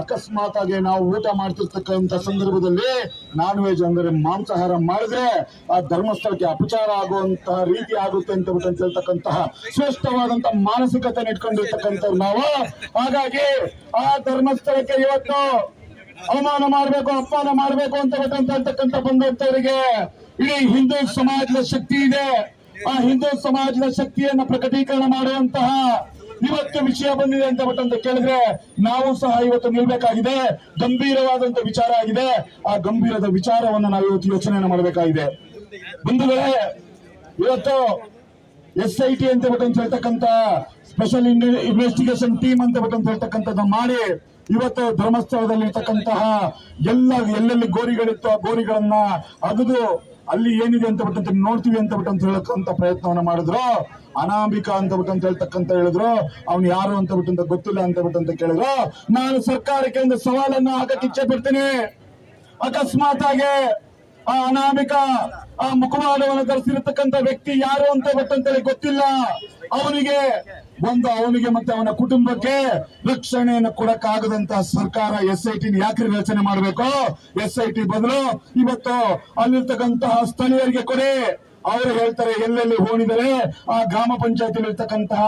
ಅಕಸ್ಮಾತ್ ಆಗಿ ನಾವು ಊಟ ಮಾಡ್ತಿರ್ತಕ್ಕಂಥ ಸಂದರ್ಭದಲ್ಲಿ ನಾನ್ ವೆಜ್ ಅಂದ್ರೆ ಮಾಂಸಾಹಾರ ಮಾಡಿದ್ರೆ ಆ ಧರ್ಮಸ್ಥಳಕ್ಕೆ ಅಪಚಾರ ಆಗುವಂತಹ ರೀತಿ ಆಗುತ್ತೆ ಅಂತ ಅಂತ ಹೇಳ್ತಕ್ಕಂತಹ ಶ್ರೇಷ್ಠವಾದಂತಹ ಮಾನಸಿಕತೆ ಇಟ್ಕೊಂಡಿರ್ತಕ್ಕಂಥವ್ರು ನಾವು. ಹಾಗಾಗಿ ಆ ಧರ್ಮಸ್ಥಳಕ್ಕೆ ಇವತ್ತು ಅವಮಾನ ಮಾಡಬೇಕು, ಅಪಮಾನ ಮಾಡಬೇಕು ಅಂತ ಬಿಟ್ಟು ಹೇಳ್ತಕ್ಕಂಥ ಬಂದಂತವರಿಗೆ ಇಡೀ ಹಿಂದೂ ಸಮಾಜದ ಶಕ್ತಿ ಇದೆ. ಆ ಹಿಂದೂ ಸಮಾಜದ ಶಕ್ತಿಯನ್ನ ಪ್ರಕಟೀಕರಣ ಮಾಡುವಂತಹ ಇವತ್ತು ವಿಷಯ ಬಂದಿದೆ ಅಂತ ಬಟ್ ಅಂತ ಕೇಳಿದ್ರೆ, ನಾವು ಸಹ ಇವತ್ತು ನಿಲ್ಬೇಕಾಗಿದೆ. ಗಂಭೀರವಾದಂತ ವಿಚಾರ ಆಗಿದೆ. ಆ ಗಂಭೀರದ ವಿಚಾರವನ್ನು ನಾವು ಇವತ್ತು ಯೋಚನೆ ಮಾಡಬೇಕಾಗಿದೆ. ಬಂಧುಗಳೇ, ಇವತ್ತು ಎಸ್ ಐ ಟಿ ಅಂತ ಬಿಟ್ಟು ಅಂತ ಹೇಳ್ತಕ್ಕಂತ ಸ್ಪೆಷಲ್ ಇನ್ವೆಸ್ಟಿಗೇಷನ್ ಟೀಮ್ ಅಂತ ಬಿಟ್ಟು ಅಂತ ಹೇಳ್ತಕ್ಕಂಥದ್ದು ಮಾಡಿ, ಇವತ್ತು ಧರ್ಮಸ್ಥಳದಲ್ಲಿ ಇರ್ತಕ್ಕಂತಹ ಎಲ್ಲ, ಎಲ್ಲೆಲ್ಲಿ ಗೋರಿಗಳಿತ್ತು ಆ ಗೋರಿಗಳನ್ನ ಅಗದು ಅಲ್ಲಿ ಏನಿದೆ ಅಂತ ಬಿಟ್ಟು ನೋಡ್ತೀವಿ ಅಂತ ಬಿಟ್ಟು ಅಂತ ಹೇಳಕ್ಕಂತ ಪ್ರಯತ್ನವನ್ನ ಮಾಡಿದ್ರು. ಅನಾಮಿಕಾ ಅಂತ ಬಿಟ್ಟು ಅಂತ ಹೇಳ್ತಕ್ಕಂತ ಹೇಳಿದ್ರು. ಅವ್ನು ಯಾರು ಅಂತ ಬಿಟ್ಟು ಅಂತ ಗೊತ್ತಿಲ್ಲ ಅಂತ ಬಿಟ್ಟು ಅಂತ ಕೇಳಿದ್ರು. ನಾನು ಸರ್ಕಾರಕ್ಕೆ ಒಂದು ಸವಾಲನ್ನು ಹಾಕಕ್ಕೆ ಇಚ್ಛೆ ಪಡ್ತೀನಿ. ಅಕಸ್ಮಾತ್ ಆಗಿ ಆ ಅನಾಮಿಕ ಆ ಮುಖವಾಡವನ್ನು ಧರಿಸಿರತಕ್ಕಂತ ವ್ಯಕ್ತಿ ಯಾರು ಅಂತ ಗೊತ್ತಂತೇಳಿ ಗೊತ್ತಿಲ್ಲ. ಅವನಿಗೆ ಒಂದು ಅವನಿಗೆ ಮತ್ತೆ ಅವನ ಕುಟುಂಬಕ್ಕೆ ರಕ್ಷಣೆಯನ್ನು ಕೊಡಕ್ಕಾಗದಂತ ಸರ್ಕಾರ ಎಸ್ ಐ ಟಿ ಯಾಕೆ ರಚನೆ ಮಾಡಬೇಕು? ಎಸ್ ಐ ಟಿ ಬದಲು ಇವತ್ತು ಅಲ್ಲಿರ್ತಕ್ಕಂತಹ ಸ್ಥಳೀಯರಿಗೆ ಕೊಡಿ. ಅವರು ಹೇಳ್ತಾರೆ, ಎಲ್ಲೆಲ್ಲಿ ಹೋಣಿದರೆ ಆ ಗ್ರಾಮ ಪಂಚಾಯತಿ ಇರ್ತಕ್ಕಂತಹ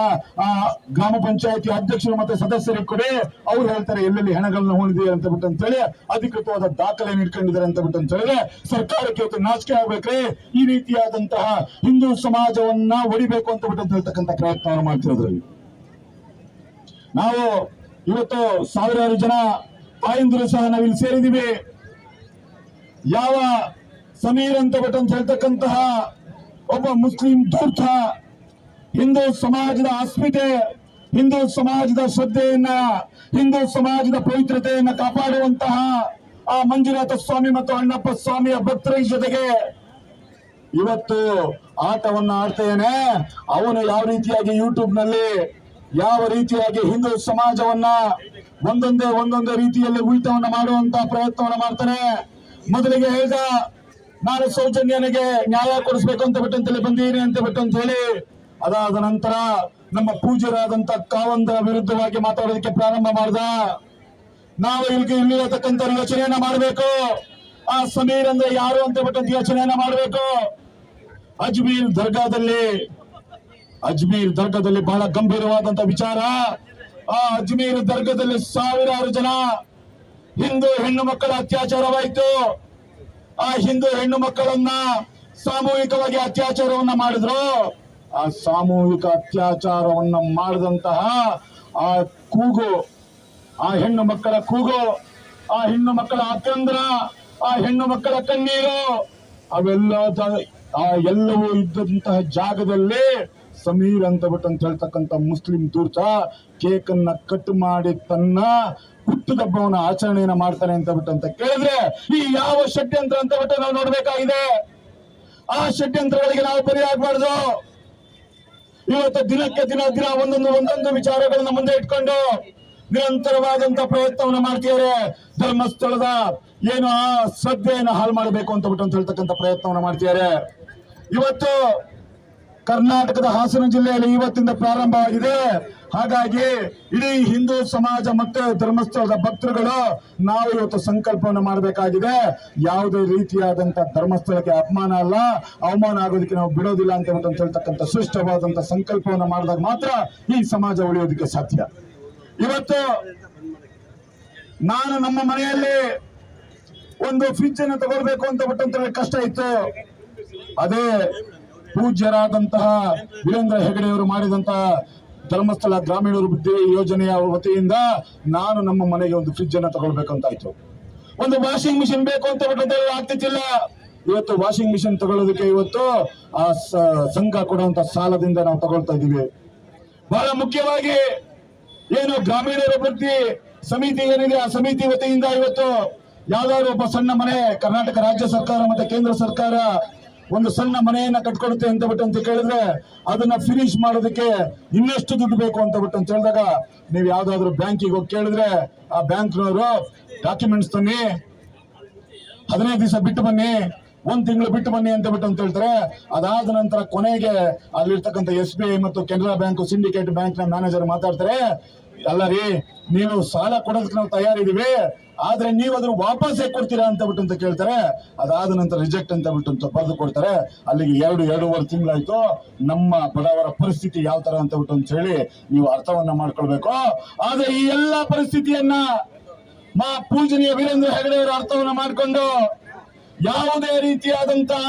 ಆ ಗ್ರಾಮ ಪಂಚಾಯತಿ ಅಧ್ಯಕ್ಷರು ಮತ್ತೆ ಸದಸ್ಯರಿಗೆ ಕೊಡಿ ಅವ್ರು ಹೇಳ್ತಾರೆ, ಎಲ್ಲೆಲ್ಲಿ ಹೆಣಗಳನ್ನ ಹೋಣಿದೆ ಅಂತ ಬಿಟ್ಟು ಅಂತ ಹೇಳಿ ಅಧಿಕೃತವಾದ ದಾಖಲೆ ಇಟ್ಕೊಂಡಿದ್ದಾರೆ ಅಂತ ಬಿಟ್ಟು ಅಂತ ಹೇಳಿದ್ರೆ ಸರ್ಕಾರಕ್ಕೆ ಇವತ್ತು ನಾಚಿಕೆ ಆಗ್ಬೇಕ್ರಿ. ಈ ರೀತಿಯಾದಂತಹ ಹಿಂದೂ ಸಮಾಜವನ್ನ ಒಡಿಬೇಕು ಅಂತ ಬಿಟ್ಟು ಹೇಳ್ತಕ್ಕಂಥ ಪ್ರಯತ್ನವನ್ನು ಮಾಡ್ತಿರೋದ್ರಲ್ಲಿ. ನಾವು ಇವತ್ತು ಸಾವಿರಾರು ಜನ ತಾಯಂದಿರು ಸಹ ನಾವಿಲ್ಲಿ ಸೇರಿದೀವಿ ಯಾವ ಸಮೀರ್ ಅಂತ ಬಿಟ್ಟು ಅಂತ ಹೇಳ್ತಕ್ಕಂತಹ ಒಬ್ಬ ಮುಸ್ಲಿಂ ಧೂರ್ತ ಹಿಂದೂ ಸಮಾಜದ ಅಸ್ಮಿತೆ ಹಿಂದೂ ಸಮಾಜದ ಶ್ರದ್ಧೆಯನ್ನ, ಹಿಂದೂ ಸಮಾಜದ ಪವಿತ್ರತೆಯನ್ನ ಕಾಪಾಡುವಂತಹ ಆ ಮಂಜುನಾಥ ಸ್ವಾಮಿ ಮತ್ತು ಅಣ್ಣಪ್ಪ ಸ್ವಾಮಿಯ ಭಕ್ತರ ಜೊತೆಗೆ ಇವತ್ತು ಆಟವನ್ನು ಆಡ್ತೇನೆ. ಅವನು ಯಾವ ರೀತಿಯಾಗಿ ಯೂಟ್ಯೂಬ್ನಲ್ಲಿ ಯಾವ ರೀತಿಯಾಗಿ ಹಿಂದೂ ಸಮಾಜವನ್ನ ಒಂದೊಂದೇ ಒಂದೊಂದೇ ರೀತಿಯಲ್ಲಿ ಉಳಿತವನ್ನ ಮಾಡುವಂತಹ ಪ್ರಯತ್ನವನ್ನ ಮಾಡ್ತಾನೆ. ಮೊದಲಿಗೆ ಹೇಳ್ದ ನಾನು ಸೌಜನ್ಯನಿಗೆ ನ್ಯಾಯ ಕೊಡಿಸ್ಬೇಕು ಅಂತ ಬಿಟ್ಟು ಅಂತೇಳಿ ಬಂದೀನಿ ಅಂತ ಬಿಟ್ಟು ಅಂತ ಹೇಳಿ ಅದಾದ ನಂತರ ನಮ್ಮ ಪೂಜ್ಯರಾದಂತ ಕಾವಂದ ವಿರುದ್ಧವಾಗಿ ಮಾತಾಡೋದಕ್ಕೆ ಪ್ರಾರಂಭ ಮಾಡ್ದ. ನಾವು ಇಲ್ಲಿಗೆ ಇಲ್ಲಿರತಕ್ಕಂಥ ಯೋಚನೆಯನ್ನ ಮಾಡಬೇಕು. ಆ ಸಮೀರ್ ಅಂದ್ರೆ ಯಾರು ಅಂತ ಬಿಟ್ಟು ಯೋಚನೆಯನ್ನ ಮಾಡಬೇಕು. ಅಜ್ಮೀರ್ ದರ್ಗಾದಲ್ಲಿ ಅಜ್ಮೀರ್ ದರ್ಗಾದಲ್ಲಿ ಬಹಳ ಗಂಭೀರವಾದಂತ ವಿಚಾರ. ಆ ಅಜ್ಮೀರ್ ದರ್ಗಾದಲ್ಲಿ ಸಾವಿರಾರು ಜನ ಹಿಂದೂ ಹೆಣ್ಣು ಮಕ್ಕಳ ಅತ್ಯಾಚಾರವಾಯಿತು. ಆ ಹಿಂದೂ ಹೆಣ್ಣು ಮಕ್ಕಳನ್ನ ಸಾಮೂಹಿಕವಾಗಿ ಅತ್ಯಾಚಾರವನ್ನ ಮಾಡಿದ್ರು. ಆ ಸಾಮೂಹಿಕ ಅತ್ಯಾಚಾರವನ್ನ ಮಾಡಿದಂತಹ ಆ ಕೂಗು, ಆ ಹೆಣ್ಣು ಮಕ್ಕಳ ಕೂಗು, ಆ ಹೆಣ್ಣು ಮಕ್ಕಳ ಆತಂದ್ರ ಆ ಹೆಣ್ಣು ಮಕ್ಕಳ ಕಣ್ಣೀರು, ಅವೆಲ್ಲ ಆ ಎಲ್ಲವೂ ಇದ್ದಂತಹ ಜಾಗದಲ್ಲಿ ಸಮೀರ್ ಅಂತ ಬಿಟ್ಟು ಅಂತ ಹೇಳ್ತಕ್ಕಂಥ ಮುಸ್ಲಿಂ ದೂರ್ತ ಕೇಕನ್ನ ಕಟ್ ಮಾಡಿ ತನ್ನ ಹುಟ್ಟುಹಬ್ಬವನ್ನ ಆಚರಣೆಯನ್ನ ಮಾಡ್ತಾರೆ ಅಂತ ಬಿಟ್ಟು ಅಂತ ಕೇಳಿದ್ರೆ, ಈ ಯಾವ ಷಡ್ಯಂತ್ರ ಅಂತ ಬಿಟ್ಟು ನಾವು ನೋಡ್ಬೇಕಾಗಿದೆ. ಆ ಷಡ್ಯಂತ್ರಗಳಿಗೆ ನಾವು ಬಲಿಯಾಗಬಾರ್ದು ಇವತ್ತು ದಿನಕ್ಕೆ ದಿನ ದಿನ ಒಂದೊಂದು ಒಂದೊಂದು ವಿಚಾರಗಳನ್ನ ಮುಂದೆ ಇಟ್ಕೊಂಡು ನಿರಂತರವಾದಂತ ಪ್ರಯತ್ನವನ್ನ ಮಾಡ್ತಿದ್ದಾರೆ. ಧರ್ಮಸ್ಥಳದ ಏನು ಆ ಶ್ರದ್ಧೆಯನ್ನು ಹಾಳು ಮಾಡಬೇಕು ಅಂತ ಬಿಟ್ಟು ಅಂತ ಹೇಳ್ತಕ್ಕಂಥ ಪ್ರಯತ್ನವನ್ನ ಮಾಡ್ತಿದ್ದಾರೆ. ಇವತ್ತು ಕರ್ನಾಟಕದ ಹಾಸನ ಜಿಲ್ಲೆಯಲ್ಲಿ ಇವತ್ತಿಂದ ಪ್ರಾರಂಭವಾಗಿದೆ ಹಾಗಾಗಿ ಇಡೀ ಹಿಂದೂ ಸಮಾಜ ಮತ್ತು ಧರ್ಮಸ್ಥಳದ ಭಕ್ತರುಗಳು ನಾವು ಇವತ್ತು ಸಂಕಲ್ಪವನ್ನು ಮಾಡಬೇಕಾಗಿದೆ. ಯಾವುದೇ ರೀತಿಯಾದಂತ ಧರ್ಮಸ್ಥಳಕ್ಕೆ ಅಪಮಾನ ಅಲ್ಲ, ಅವಮಾನ ಆಗೋದಕ್ಕೆ ನಾವು ಬಿಡೋದಿಲ್ಲ ಅಂತ ಹೇಳ್ತಕ್ಕಂಥ ಶ್ರೇಷ್ಠವಾದಂತ ಸಂಕಲ್ಪವನ್ನು ಮಾಡಿದಾಗ ಮಾತ್ರ ಈ ಸಮಾಜ ಉಳಿಯೋದಕ್ಕೆ ಸಾಧ್ಯ. ಇವತ್ತು ನಾನು ನಮ್ಮ ಮನೆಯಲ್ಲಿ ಒಂದು ಫ್ರಿಜ್ ಅನ್ನು ತಗೊಳ್ಬೇಕು ಅಂತ ಬಿಟ್ಟಂತ ಕಷ್ಟ ಇತ್ತು. ಅದೇ ಪೂಜ್ಯರಾದಂತಹ ವೀರೇಂದ್ರ ಹೆಗಡೆಯವರು ಮಾಡಿದಂತಹ ಧರ್ಮಸ್ಥಳ ಗ್ರಾಮೀಣಾಭಿವೃದ್ಧಿ ಯೋಜನೆಯ ವತಿಯಿಂದ ನಾನು ನಮ್ಮ ಮನೆಗೆ ಒಂದು ಫ್ರಿಡ್ಜ್ ಅನ್ನ ತಗೊಳ್ಬೇಕಂತಾಯ್ತು. ಒಂದು ವಾಷಿಂಗ್ ಮಿಷಿನ್ ಬೇಕು ಅಂತ ಬಿಟ್ಟು ಆಗ್ತಿತ್ತಿಲ್ಲ. ಇವತ್ತು ವಾಷಿಂಗ್ ಮಿಷಿನ್ ತಗೊಳ್ಳೋದಕ್ಕೆ ಇವತ್ತು ಆ ಸಂಘ ಕೊಡುವಂತ ಸಾಲದಿಂದ ನಾವು ತಗೊಳ್ತಾ ಇದ್ದೀವಿ. ಬಹಳ ಮುಖ್ಯವಾಗಿ ಏನು ಗ್ರಾಮೀಣಾಭಿವೃದ್ಧಿ ಸಮಿತಿ ಏನಿದೆ, ಆ ಸಮಿತಿ ವತಿಯಿಂದ ಇವತ್ತು ಯಾವ್ದಾದ್ರು ಒಬ್ಬ ಸಣ್ಣ ಮನೆ ಕರ್ನಾಟಕ ರಾಜ್ಯ ಸರ್ಕಾರ ಮತ್ತೆ ಕೇಂದ್ರ ಸರ್ಕಾರ ಒಂದು ಸಣ್ಣ ಮನೆಯನ್ನ ಕಟ್ಕೊಡುತ್ತೆ ಅಂತ ಬಿಟ್ಟು ಅಂತ ಕೇಳಿದ್ರೆ ಅದನ್ನ ಫಿನಿಶ್ ಮಾಡೋದಕ್ಕೆ ಇನ್ನಷ್ಟು ದುಡ್ಡು ಬೇಕು ಅಂತ ಬಿಟ್ಟು ಅಂತ ಹೇಳಿದಾಗ, ನೀವು ಯಾವ್ದಾದ್ರು ಬ್ಯಾಂಕಿಗೆ ಹೋಗಿ ಕೇಳಿದ್ರೆ ಆ ಬ್ಯಾಂಕ್ನವರು ಡಾಕ್ಯುಮೆಂಟ್ಸ್ ತನ್ನಿ, ಹದಿನೈದು ದಿವಸ ಬಿಟ್ಟು ಬನ್ನಿ, ಒಂದ್ ತಿಂಗಳು ಬಿಟ್ಟು ಬನ್ನಿ ಅಂತ ಬಿಟ್ಟು ಅಂತ ಹೇಳ್ತಾರೆ. ಅದಾದ ನಂತರ ಕೊನೆಗೆ ಅಲ್ಲಿರ್ತಕ್ಕಂಥ ಎಸ್ ಬಿ ಐ ಮತ್ತು ಕೆನರಾ ಬ್ಯಾಂಕ್ ಸಿಂಡಿಕೇಟ್ ಬ್ಯಾಂಕ್ನ ಮ್ಯಾನೇಜರ್ ಮಾತಾಡ್ತಾರೆ. ಅಲ್ಲ ರೀ ನೀವು ಸಾಲ ಕೊಡೋದಕ್ಕೆ ನಾವು ತಯಾರಿದೀವಿ ಆದ್ರೆ ನೀವು ಅದ್ರ ವಾಪಸ್ ಹೇಗೆ ಕೊಡ್ತೀರಾ ಅಂತ ಬಿಟ್ಟು ಅಂತ ಕೇಳ್ತಾರೆ. ಅದಾದ ನಂತರ ರಿಜೆಕ್ಟ್ ಅಂತ ಬಿಟ್ಟು ಅಂತ ಬರೆದು ಕೊಡ್ತಾರೆ. ಅಲ್ಲಿಗೆ ಎರಡು, ಎರಡೂವರೆ ತಿಂಗಳಾಯ್ತು. ನಮ್ಮ ಬಡವರ ಪರಿಸ್ಥಿತಿ ಯಾವ ತರ ಅಂತ ಬಿಟ್ಟು ಅಂತ ಹೇಳಿ ನೀವು ಅರ್ಥವನ್ನ ಮಾಡ್ಕೊಳ್ಬೇಕು. ಆದ್ರೆ ಈ ಎಲ್ಲಾ ಪರಿಸ್ಥಿತಿಯನ್ನ ಮಾ ಪೂಜನೀಯ ವೀರೇಂದ್ರ ಹೆಗಡೆ ಅವರು ಅರ್ಥವನ್ನ ಮಾಡ್ಕೊಂಡು, ಯಾವುದೇ ರೀತಿಯಾದಂತಹ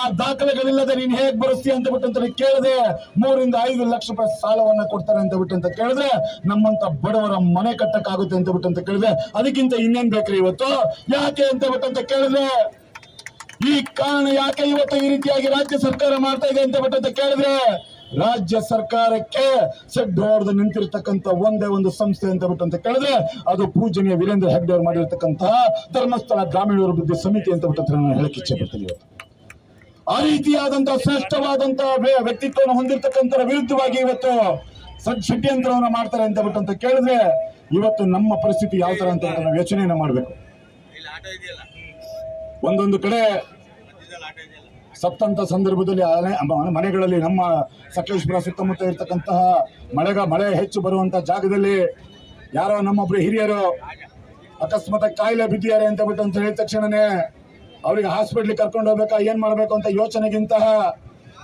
ಆ ದಾಖಲೆಗಳಿಲ್ಲದೆ ನೀನ್ ಹೇಗ್ ಬರೆಸ್ತೀಯ ಅಂತ ಬಿಟ್ಟಂತ ಕೇಳಿದೆ, ಮೂರಿಂದ ಐದು ಲಕ್ಷ ರೂಪಾಯಿ ಸಾಲವನ್ನ ಕೊಡ್ತಾರೆ ಅಂತ ಬಿಟ್ಟಂತ ಕೇಳಿದ್ರೆ, ನಮ್ಮಂತ ಬಡವರ ಮನೆ ಕಟ್ಟಕ್ಕಾಗುತ್ತೆ ಅಂತ ಬಿಟ್ಟಂತ ಕೇಳಿದ್ರೆ ಅದಕ್ಕಿಂತ ಇನ್ನೇನ್ ಬೇಕ್ರಿ ಇವತ್ತು? ಯಾಕೆ ಅಂತ ಬಿಟ್ಟಂತ ಕೇಳಿದ್ರೆ ಈ ಕಾರಣ ಯಾಕೆ ಇವತ್ತು ಈ ರೀತಿಯಾಗಿ ರಾಜ್ಯ ಸರ್ಕಾರ ಮಾಡ್ತಾ ಇದೆ ಅಂತ ಬಿಟ್ಟಂತ ಕೇಳಿದ್ರೆ, ರಾಜ್ಯ ಸರ್ಕಾರಕ್ಕೆ ಸೆಡ್ ಹೊಡೆದು ನಿಂತಿರ್ತಕ್ಕಂಥ ಒಂದೇ ಒಂದು ಸಂಸ್ಥೆ ಅಂತ ಬಿಟ್ಟು ಅಂತ ಕೇಳಿದ್ರೆ ಅದು ಪೂಜನೀಯ ವೀರೇಂದ್ರ ಹೆಗ್ಡೆ ಅವರು ಮಾಡಿರ್ತಕ್ಕಂತಹ ಧರ್ಮಸ್ಥಳ ಗ್ರಾಮೀಣ ಅಭಿವೃದ್ಧಿ ಸಮಿತಿ ಅಂತ ಬಿಟ್ಟು ನಾನು ಹೇಳಕ್ಕೆ ಇಚ್ಛೆ ಪಡ್ತೀನಿ ಇವತ್ತು. ಆ ರೀತಿಯಾದಂತಹ ಶ್ರೇಷ್ಠವಾದಂತಹ ವ್ಯ- ವ್ಯಕ್ತಿತ್ವವನ್ನು ಹೊಂದಿರತಕ್ಕಂಥ ವಿರುದ್ಧವಾಗಿ ಇವತ್ತು ಷಡ್ಯಂತ್ರವನ್ನು ಮಾಡ್ತಾರೆ ಅಂತ ಬಿಟ್ಟು ಅಂತ ಕೇಳಿದ್ರೆ ಇವತ್ತು ನಮ್ಮ ಪರಿಸ್ಥಿತಿ ಯಾವ ತರ ಅಂತ ನಾವು ಯೋಚನೆಯನ್ನ ಮಾಡ್ಬೇಕು. ಒಂದೊಂದು ಕಡೆ ಸತ್ತಂತ ಸಂದರ್ಭದಲ್ಲಿ ಮನೆಗಳಲ್ಲಿ ನಮ್ಮ ಸಕಲೇಶ್ಪುರ ಸುತ್ತಮುತ್ತ ಇರತಕ್ಕಂತಹ ಮಳೆಗ, ಮಳೆ ಹೆಚ್ಚು ಬರುವಂತ ಜಾಗದಲ್ಲಿ ಯಾರೋ ನಮ್ಮೊಬ್ರು ಹಿರಿಯರು ಅಕಸ್ಮಾತ್ ಕಾಯಿಲೆ ಬಿದ್ದಿದ್ದಾರೆ ಅಂತ ಬಿಟ್ಟು ಅಂತ ಹೇಳಿದ ತಕ್ಷಣನೇ ಅವರಿಗೆ ಹಾಸ್ಪಿಟ್ಲಿಗೆ ಕರ್ಕೊಂಡು ಹೋಗ್ಬೇಕಾ? ಏನ್ ಮಾಡ್ಬೇಕು ಅಂತ ಯೋಚನೆಗಿಂತಹ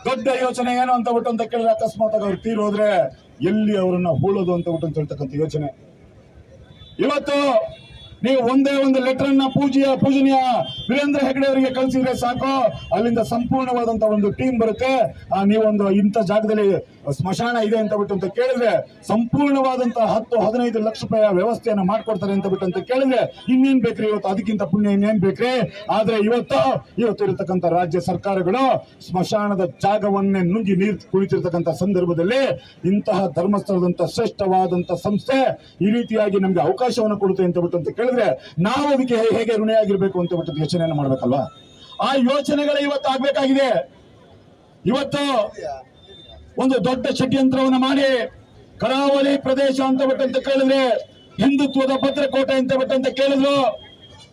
ದೊಡ್ಡ ಯೋಚನೆ ಏನು ಅಂತ ಬಿಟ್ಟು ಅಂತ ಕೇಳಿದ್ರೆ ಅಕಸ್ಮಾತ್ ಅವ್ರು ತೀರೋದ್ರೆ ಎಲ್ಲಿ ಅವರನ್ನ ಹೂಳೋದು ಅಂತ ಬಿಟ್ಟು ಅಂತ ಹೇಳ್ತಕ್ಕಂಥ ಯೋಚನೆ. ಇವತ್ತು ನೀವು ಒಂದೇ ಒಂದು ಲೆಟರ್ ಅನ್ನ ಪೂಜೆಯ, ಪೂಜನೀಯ ವೀರೇಂದ್ರ ಹೆಗಡೆ ಅವರಿಗೆ ಕಳಿಸಿದ್ರೆ ಸಾಕು. ಅಲ್ಲಿಂದ ಸಂಪೂರ್ಣವಾದಂತ ಒಂದು ಟೀಮ್ ಬರುತ್ತೆ. ಆ, ನೀವೊಂದು ಇಂಥ ಜಾಗದಲ್ಲಿ ಸ್ಮಶಾನ ಇದೆ ಅಂತ ಬಿಟ್ಟು ಅಂತ ಕೇಳಿದ್ರೆ, ಸಂಪೂರ್ಣವಾದಂತ ಹತ್ತು, ಹದಿನೈದು ಲಕ್ಷ ರೂಪಾಯಿ ವ್ಯವಸ್ಥೆಯನ್ನು ಮಾಡ್ಕೊಡ್ತಾರೆ ಅಂತ ಬಿಟ್ಟು ಅಂತ ಕೇಳಿದ್ರೆ, ಇನ್ನೇನ್ ಬೇಕ್ರಿ ಇವತ್ತು? ಅದಕ್ಕಿಂತ ಪುಣ್ಯ ಇನ್ನೇನ್ ಬೇಕ್ರಿ? ಆದ್ರೆ ಇವತ್ತು ಇವತ್ತು ಇರತಕ್ಕಂಥ ರಾಜ್ಯ ಸರ್ಕಾರಗಳು ಸ್ಮಶಾನದ ಜಾಗವನ್ನೇ ನುಂಗಿ ನೀರು ಕುಳಿತಿರ್ತಕ್ಕಂಥ ಸಂದರ್ಭದಲ್ಲಿ ಇಂತಹ ಧರ್ಮಸ್ಥಳದಂತ ಶ್ರೇಷ್ಠವಾದಂತ ಸಂಸ್ಥೆ ಈ ರೀತಿಯಾಗಿ ನಮ್ಗೆ ಅವಕಾಶವನ್ನು ಕೊಡುತ್ತೆ ಅಂತ ಬಿಟ್ಟು ಅಂತ ಕೇಳಿದ್ರೆ ನಾವು ಅದಕ್ಕೆ ಹೇಗೆ ಋಣಿಯಾಗಿರ್ಬೇಕು ಅಂತ ಬಿಟ್ಟು ಯೋಚನೆಯನ್ನು ಮಾಡ್ಬೇಕಲ್ವಾ? ಆ ಯೋಚನೆಗಳೇ ಇವತ್ತು ಆಗ್ಬೇಕಾಗಿದೆ. ಇವತ್ತು ಒಂದು ದೊಡ್ಡ ಷಡ್ಯಂತ್ರವನ್ನು ಮಾಡಿ ಕರಾವಳಿ ಪ್ರದೇಶ ಅಂತ ಬಿಟ್ಟಂತ ಕೇಳಿದ್ರೆ, ಹಿಂದುತ್ವದ ಭದ್ರಕೋಟೆ ಅಂತ ಬಿಟ್ಟಂತ ಕೇಳಿದ್ರು.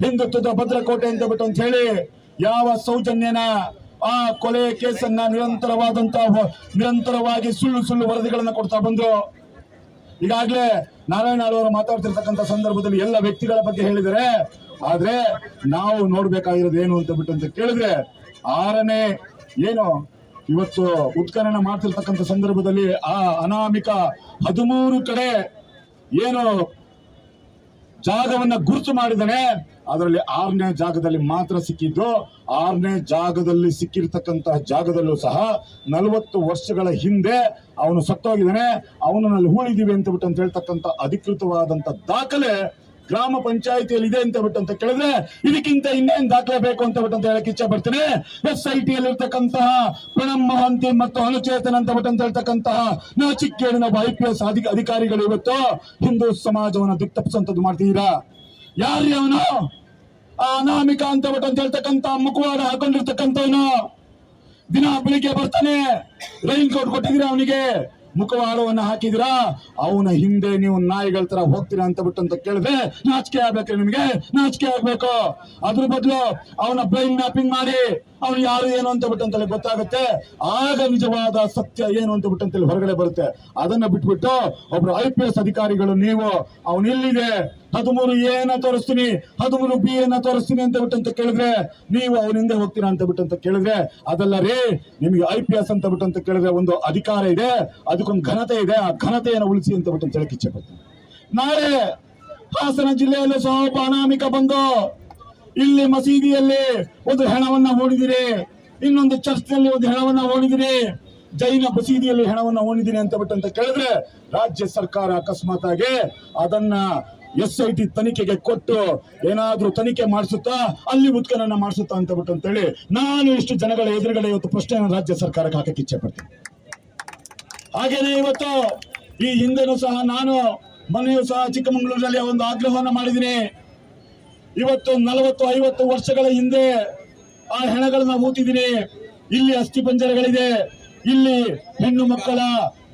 ಹಿಂದುತ್ವದ ಭದ್ರಕೋಟೆ ಅಂತ ಬಿಟ್ಟು ಅಂತ ಹೇಳಿ ಯಾವ ಸೌಜನ್ಯನ ಆ ಕೊಲೆ ಕೇಸನ್ನ ನಿರಂತರವಾದಂತ ನಿರಂತರವಾಗಿ ಸುಳ್ಳು ಸುಳ್ಳು ವರದಿಗಳನ್ನ ಕೊಡ್ತಾ ಬಂದ್ರು. ಈಗಾಗಲೇ ನಾರಾಯಣ ಅವರು ಮಾತಾಡ್ತಿರ್ತಕ್ಕಂಥ ಸಂದರ್ಭದಲ್ಲಿ ಎಲ್ಲ ವ್ಯಕ್ತಿಗಳ ಬಗ್ಗೆ ಹೇಳಿದರೆ, ಆದ್ರೆ ನಾವು ನೋಡ್ಬೇಕಾಗಿರೋದು ಏನು ಅಂತ ಬಿಟ್ಟು ಅಂತ ಕೇಳಿದ್ರೆ, ಆರನೇ ಏನು ಇವತ್ತು ಉತ್ಖನನ ಮಾಡ್ತಿರ್ತಕ್ಕಂಥ ಸಂದರ್ಭದಲ್ಲಿ ಆ ಅನಾಮಿಕ ಹದಿಮೂರು ಕಡೆ ಏನು ಜಾಗವನ್ನ ಗುರುತು ಮಾಡಿದಾನೆ. ಅದರಲ್ಲಿ ಆರನೇ ಜಾಗದಲ್ಲಿ ಮಾತ್ರ ಸಿಕ್ಕಿದ್ದು. ಆರನೇ ಜಾಗದಲ್ಲಿ ಸಿಕ್ಕಿರ್ತಕ್ಕಂತಹ ಜಾಗದಲ್ಲೂ ಸಹ ನಲವತ್ತು ವರ್ಷಗಳ ಹಿಂದೆ ಅವನು ಸತ್ತೋಗಿದ್ದಾನೆ. ಅವನಲ್ಲಿ ಹೂಳಿದೀವಿ ಅಂತ ಬಿಟ್ಟು ಅಂತ ಹೇಳ್ತಕ್ಕಂಥ ಅಧಿಕೃತವಾದಂತ ದಾಖಲೆ ಗ್ರಾಮ ಪಂಚಾಯಿತಿಯಲ್ಲಿ ಇದೆ ಅಂತ ಬಿಟ್ಟು ಅಂತ ಕೇಳಿದ್ರೆ ಇದಕ್ಕಿಂತ ಇನ್ನೇನ್ ದಾಖಲೆ ಬೇಕು ಅಂತ ಬಿಟ್ಟು ಅಂತ ಹೇಳಕ್ ಇಚ್ಛೆ ಪಡ್ತೀನಿ ಎಸ್ ಐ ಟಿ ಅಲ್ಲಿ ಇರ್ತಕ್ಕಂತಹ ಪ್ರಣಮ್ ಮಹಾಂತಿ ಮತ್ತು ಅನುಚೇತನ್ ಅಂತ ಬಿಟ್ಟು ಅಂತ ಹೇಳ್ತಕ್ಕಂತಹ ನಾಚಿಕ್ಕೇಳಿನ ಐ ಪಿ ಎಸ್ ಅಧಿಕಾರಿಗಳು ಇವತ್ತು ಹಿಂದೂ ಸಮಾಜವನ್ನು ದಿಕ್ತಪ್ಪಿಸುವಂತದ್ದು ಮಾಡ್ತಿದ್ದೀರಾ? ಯಾರ್ರಿ ಅವನು? ಆ ಅನಾಮಿಕ ಅಂತ ಬಿಟ್ಟು ಅಂತ ಹೇಳ್ತಕ್ಕಂತ ಮುಖವಾಡ ಹಾಕೊಂಡಿರ್ತಕ್ಕಂಥವನು. ದಿನ ಬೆಳಿಗ್ಗೆ ಬರ್ತಾನೆ. ರೈನ್ ಕೋಟ್ ಕೊಟ್ಟಿದ್ದೀರಾ ಅವನಿಗೆ? ಮುಖವಾಡವನ್ನ ಹಾಕಿದಿರಾ ಅವನ ಹಿಂದೆ ನೀವು ನಾಯಿಗಳ ತರ ಹೋಗ್ತೀರಾ ಅಂತ ಬಿಟ್ಟು ಅಂತ ಕೇಳಿದ್ರೆ ನಾಚಿಕೆ ಆಗ್ಬೇಕು ನಿಮಗೆ, ನಾಚಿಕೆ ಆಗ್ಬೇಕು. ಅದ್ರ ಬದಲು ಅವನ ಬ್ರೈನ್ ಮ್ಯಾಪಿಂಗ್ ಮಾಡಿ, ಅವನು ಯಾರು, ಏನು ಅಂತ ಬಿಟ್ಟು ಅಂತೇಳಿ ಗೊತ್ತಾಗುತ್ತೆ. ಆಗ ನಿಜವಾದ ಸತ್ಯ ಏನು ಅಂತ ಬಿಟ್ಟು ಅಂತೇಳಿ ಹೊರಗಡೆ ಬರುತ್ತೆ. ಅದನ್ನ ಬಿಟ್ಬಿಟ್ಟು ಒಬ್ರು ಐ ಪಿ ಎಸ್ ಅಧಿಕಾರಿಗಳು ನೀವು ಅವನು ಎಲ್ಲಿದೆ ಹದಿಮೂರು ಎ ಅನ್ನ ತೋರಿಸ್ತೀನಿ, ಹದಿಮೂರು ಬಿ ಅನ್ನ ತೋರಿಸ್ತೀನಿ ಅಂತ ಬಿಟ್ಟು ಅಂತ ಕೇಳಿದ್ರೆ ನೀವು ಅವನ ಹಿಂದೆ ಹೋಗ್ತೀರಾ ಅಂತ ಬಿಟ್ಟು ಅಂತ ಕೇಳಿದ್ರೆ ಅದಲ್ಲ ರೀ, ನಿಮ್ಗೆ ಐ ಪಿ ಎಸ್ ಅಂತ ಬಿಟ್ಟು ಅಂತ ಕೇಳಿದ್ರೆ ಒಂದು ಅಧಿಕಾರ ಇದೆ, ಅದಕ್ಕೊಂದು ಘನತೆ ಇದೆ, ಆ ಘನತೆಯನ್ನು ಉಳಿಸಿ ಅಂತ ಬಿಟ್ಟು ಅಂತ ಹೇಳಕ್ ಇಚ್ಛೆ ಪಡ್ತೀನಿ. ನಾಳೆ ಹಾಸನ ಜಿಲ್ಲೆಯಲ್ಲಿ ಸಹ ಅನಾಮಿಕ ಬಂದು, ಇಲ್ಲಿ ಮಸೀದಿಯಲ್ಲಿ ಒಂದು ಹೆಣವನ್ನ ಹೂಡಿದಿರಿ ಇನ್ನೊಂದು ಚರ್ಚ್ನಲ್ಲಿ ಒಂದು ಹೆಣವನ್ನ ಹೂಡಿದಿರಿ ಜೈನ ಮಸೀದಿಯಲ್ಲಿ ಹೆಣವನ್ನ ಹೂಡಿದಿರಿ ಅಂತ ಬಿಟ್ಟಂತ ಕೇಳಿದ್ರೆ ರಾಜ್ಯ ಸರ್ಕಾರ ಅಕಸ್ಮಾತ್ ಆಗಿ ಅದನ್ನ ಎಸ್ ಐ ಟಿ ತನಿಖೆಗೆ ಕೊಟ್ಟು ಏನಾದ್ರೂ ತನಿಖೆ ಮಾಡಿಸುತ್ತಾ, ಅಲ್ಲಿ ಉತ್ಖನನ ಮಾಡಿಸುತ್ತಾ ಅಂತ ಬಿಟ್ಟು ಅಂತೇಳಿ ನಾನು ಇಷ್ಟು ಜನಗಳ ಎದುರುಗಡೆ ಇವತ್ತು ಪ್ರಶ್ನೆಯನ್ನು ರಾಜ್ಯ ಸರ್ಕಾರಕ್ಕೆ ಹಾಕಕ್ಕೆ ಇಚ್ಛೆ ಪಡ್ತೀನಿ. ಹಾಗೇನೆ ಇವತ್ತು ಈ ಹಿಂದೆನೂ ಸಹ ನಾನು ಮೊನ್ನೆಯೂ ಸಹ ಚಿಕ್ಕಮಗಳೂರಿನಲ್ಲಿ ಒಂದು ಆಗ್ರಹವನ್ನು ಮಾಡಿದ್ದೀನಿ. ಇವತ್ತು ನಲವತ್ತು, ಐವತ್ತು ವರ್ಷಗಳ ಹಿಂದೆ ಆ ಹೆಣಗಳನ್ನ ಊತಿದ್ದೀನಿ. ಇಲ್ಲಿ ಅಸ್ಥಿ ಪಂಜರಗಳಿದೆ. ಇಲ್ಲಿ ಹೆಣ್ಣು ಮಕ್ಕಳ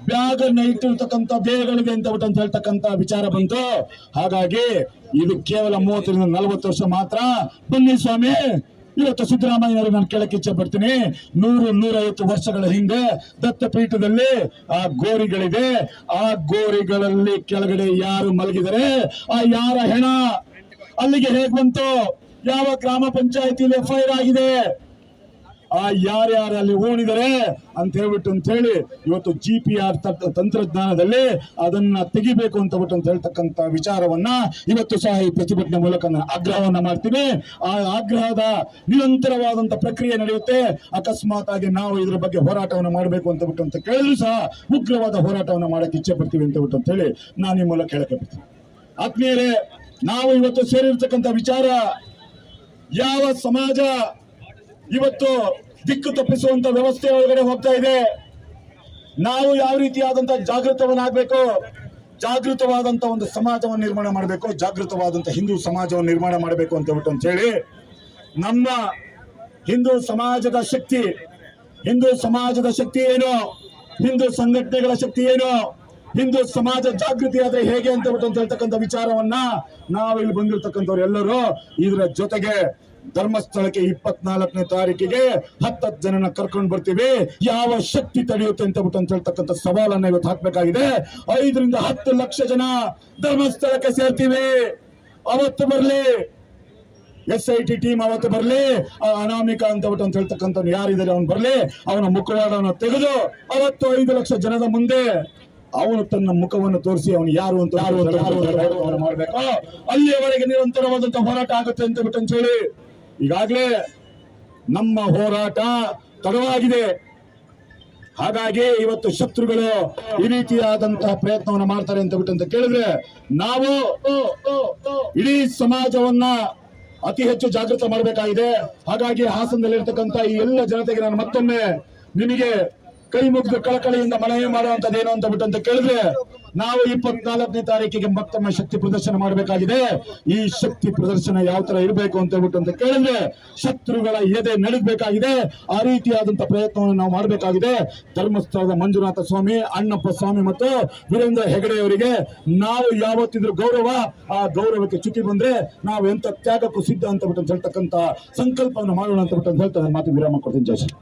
ಬ್ಯಾಗ್ ಅನ್ನ ಇಟ್ಟಿರ್ತಕ್ಕಂಥ ದೇಹಗಳಿದೆ ಅಂತ ಬಿಟ್ಟು ಅಂತ ಹೇಳ್ತಕ್ಕಂಥ ವಿಚಾರ ಬಂತು. ಹಾಗಾಗಿ ಇದು ಕೇವಲ ಮೂವತ್ತರಿಂದ ನಲವತ್ತು ವರ್ಷ ಮಾತ್ರ. ಬನ್ನಿ ಸ್ವಾಮಿ, ಇವತ್ತು ಸಿದ್ದರಾಮಯ್ಯನವರು ನಾನು ಕೇಳಕ್ಕೆ ಇಚ್ಛೆ ಪಡ್ತೀನಿ. ನೂರು, ನೂರೈವತ್ತು ವರ್ಷಗಳ ಹಿಂದೆ ದತ್ತಪೀಠದಲ್ಲಿ ಆ ಗೋರಿಗಳಿದೆ ಆ ಗೋರಿಗಳಲ್ಲಿ ಕೆಳಗಡೆ ಯಾರು ಮಲಗಿದರೆ ಆ ಯಾರ ಹೆಣ? ಅಲ್ಲಿಗೆ ಹೇಗ್ ಬಂತು? ಯಾವ ಗ್ರಾಮ ಪಂಚಾಯತಿಯಲ್ಲಿ ಎಫ್ ಆಗಿದೆ? ಆ ಯಾರ್ಯಾರು ಅಲ್ಲಿ ಓಣಿದರೆ ಅಂತ ಹೇಳ್ಬಿಟ್ಟು ಅಂತ ಹೇಳಿ ಇವತ್ತು ಜಿ ಪಿ ಆರ್ ತಂತ್ರಜ್ಞಾನದಲ್ಲಿ ಅದನ್ನ ತೆಗಿಬೇಕು ಅಂತ ಬಿಟ್ಟು ಅಂತ ಹೇಳ್ತಕ್ಕಂತ ವಿಚಾರವನ್ನ ಇವತ್ತು ಸಹ ಈ ಪ್ರತಿಭಟನೆ ಮೂಲಕ ನಾನು ಆಗ್ರಹವನ್ನ ಮಾಡ್ತೀವಿ ಆ ಆಗ್ರಹದ ನಿರಂತರವಾದಂತ ಪ್ರಕ್ರಿಯೆ ನಡೆಯುತ್ತೆ. ಅಕಸ್ಮಾತ್ ಆಗಿ ನಾವು ಇದ್ರ ಬಗ್ಗೆ ಹೋರಾಟವನ್ನು ಮಾಡಬೇಕು ಅಂತ ಬಿಟ್ಟು ಅಂತ ಕೇಳಿದ್ರು ಸಹ ಉಗ್ರವಾದ ಹೋರಾಟವನ್ನು ಮಾಡಕ್ಕೆ ಇಚ್ಛೆ ಪಡ್ತೀವಿ ಅಂತ ಬಿಟ್ಟು ಅಂತ ಹೇಳಿ ನಾನು ಈ ಮೂಲಕ ಹೇಳಕ್ಕೆ ಬರ್ತೀನಿ ಆತ್ಮೀಯರೇ, ನಾವು ಇವತ್ತು ಸೇರಿರ್ತಕ್ಕಂಥ ವಿಚಾರ ಯಾವ ಸಮಾಜ ಇವತ್ತು ದಿಕ್ಕು ತಪ್ಪಿಸುವಂತ ವ್ಯವಸ್ಥೆ ಒಳಗಡೆ ಹೋಗ್ತಾ ಇದೆ. ನಾವು ಯಾವ ರೀತಿಯಾದಂತ ಜಾಗೃತವನ್ನಾಗಬೇಕು, ಜಾಗೃತವಾದಂತ ಒಂದು ಸಮಾಜವನ್ನು ನಿರ್ಮಾಣ ಮಾಡಬೇಕು, ಜಾಗೃತವಾದಂತ ಹಿಂದೂ ಸಮಾಜವನ್ನು ನಿರ್ಮಾಣ ಮಾಡಬೇಕು ಅಂತ ಹೇಳ್ಬಿಟ್ಟು ಅಂತ ಹೇಳಿ, ನಮ್ಮ ಹಿಂದೂ ಸಮಾಜದ ಶಕ್ತಿ, ಹಿಂದೂ ಸಮಾಜದ ಶಕ್ತಿ ಏನು? ಹಿಂದೂ ಸಂಘಟನೆಗಳ ಶಕ್ತಿ ಏನು? ಹಿಂದೂ ಸಮಾಜ ಜಾಗೃತಿ ಆದ್ರೆ ಹೇಗೆ ಅಂತ ಹೇಳ್ತಕ್ಕಂಥ ವಿಚಾರವನ್ನ ನಾವು ಇಲ್ಲಿ ಬಂದಿರತಕ್ಕಂಥವ್ರು ಎಲ್ಲರೂ ಇದರ ಜೊತೆಗೆ ಧರ್ಮಸ್ಥಳಕ್ಕೆ ಇಪ್ಪತ್ನಾಲ್ಕನೇ ತಾರೀಕಿಗೆ ಹತ್ತತ್ತು ಜನನ ಕರ್ಕೊಂಡು ಬರ್ತೀವಿ. ಯಾವ ಶಕ್ತಿ ತಡೆಯುತ್ತೆ ಅಂತ ಬಿಟ್ಟು ಅಂತ ಹೇಳ್ತಕ್ಕಂಥ ಸವಾಲನ್ನ ಇವತ್ತು ಹಾಕ್ಬೇಕಾಗಿದೆ. ಐದರಿಂದ ಹತ್ತು ಲಕ್ಷ ಜನ ಧರ್ಮಸ್ಥಳಕ್ಕೆ ಸೇರ್ತೀವಿ. ಅವತ್ತು ಬರ್ಲಿ. ಎಸ್ ಐ ಟಿ ಟೀಮ್ ಅವತ್ತು ಬರ್ಲಿ. ಆ ಅನಾಮಿಕ ಅಂತ ಬಿಟ್ಟು ಅಂತ ಹೇಳ್ತಕ್ಕಂಥ ಯಾರಿದ್ದಾರೆ ಅವನು ಬರ್ಲಿ. ಅವನ ಮುಖವಾಡವನ್ನು ತೆಗೆದು ಅವತ್ತು ಐದು ಲಕ್ಷ ಜನದ ಮುಂದೆ ಅವನು ತನ್ನ ಮುಖವನ್ನು ತೋರಿಸಿ ಅವನು ಯಾರು ಅಂತ ಯಾರು ಅಂತ ಯಾರು ಅಂತ ಮಾಡಬೇಕು. ಅಲ್ಲಿಯವರೆಗೆ ನಿರಂತರವಾದಂತಹ ಹೋರಾಟ ಆಗುತ್ತೆ ಅಂತ ಬಿಟ್ಟು ಅಂತ ಹೇಳಿ. ಈಗಾಗಲೇ ನಮ್ಮ ಹೋರಾಟ ತಡವಾಗಿದೆ. ಹಾಗಾಗಿ ಇವತ್ತು ಶತ್ರುಗಳು ಈ ರೀತಿಯಾದಂತಹ ಪ್ರಯತ್ನವನ್ನು ಮಾಡ್ತಾರೆ ಅಂತ ಬಿಟ್ಟು ಅಂತ ಕೇಳಿದ್ರೆ ನಾವು ಇಡೀ ಸಮಾಜವನ್ನ ಅತಿ ಹೆಚ್ಚು ಜಾಗೃತ ಮಾಡಬೇಕಾಗಿದೆ. ಹಾಗಾಗಿ ಹಾಸನದಲ್ಲಿರ್ತಕ್ಕಂಥ ಈ ಎಲ್ಲ ಜನತೆಗೆ ನಾನು ಮತ್ತೊಮ್ಮೆ ನಿಮಗೆ ಕೈ ಮುಗಿದು ಕಳಕಳಿಯಿಂದ ಮನವಿ ಮಾಡುವಂತದ್ದೇನು ಅಂತ ಬಿಟ್ಟು ಅಂತ ಕೇಳಿದ್ರೆ ನಾವು ಇಪ್ಪತ್ನಾಲ್ಕನೇ ತಾರೀಕಿಗೆ ಮತ್ತೊಮ್ಮೆ ಶಕ್ತಿ ಪ್ರದರ್ಶನ ಮಾಡಬೇಕಾಗಿದೆ. ಈ ಶಕ್ತಿ ಪ್ರದರ್ಶನ ಯಾವ ತರ ಇರಬೇಕು ಅಂತ ಹೇಳ್ಬಿಟ್ಟು ಅಂತ ಕೇಳಿದ್ರೆ ಶತ್ರುಗಳ ಎದೆ ನಡಗಬೇಕಾಗಿದೆ. ಆ ರೀತಿಯಾದಂತ ಪ್ರಯತ್ನವನ್ನು ನಾವು ಮಾಡಬೇಕಾಗಿದೆ. ಧರ್ಮಸ್ಥಳದ ಮಂಜುನಾಥ ಸ್ವಾಮಿ, ಅಣ್ಣಪ್ಪ ಸ್ವಾಮಿ ಮತ್ತು ವೀರೇಂದ್ರ ಹೆಗಡೆ ಅವರಿಗೆ ನಾವು ಯಾವತ್ತಿದ್ರು ಗೌರವ, ಆ ಗೌರವಕ್ಕೆ ಚ್ಯುತಿ ಬಂದ್ರೆ ನಾವು ಎಂತ ತ್ಯಾಗಕ್ಕೂ ಸಿದ್ಧ ಅಂತ ಬಿಟ್ಟು ಹೇಳ್ತಕ್ಕಂತ ಸಂಕಲ್ಪವನ್ನು ಮಾಡೋಣ ಅಂತ ಬಿಟ್ಟು ಹೇಳ್ತಾರೆ ಮಾತು ವಿರಾಮ ಕೊಡ್ತೀನಿ. ಜಯ ಶ್ರೀ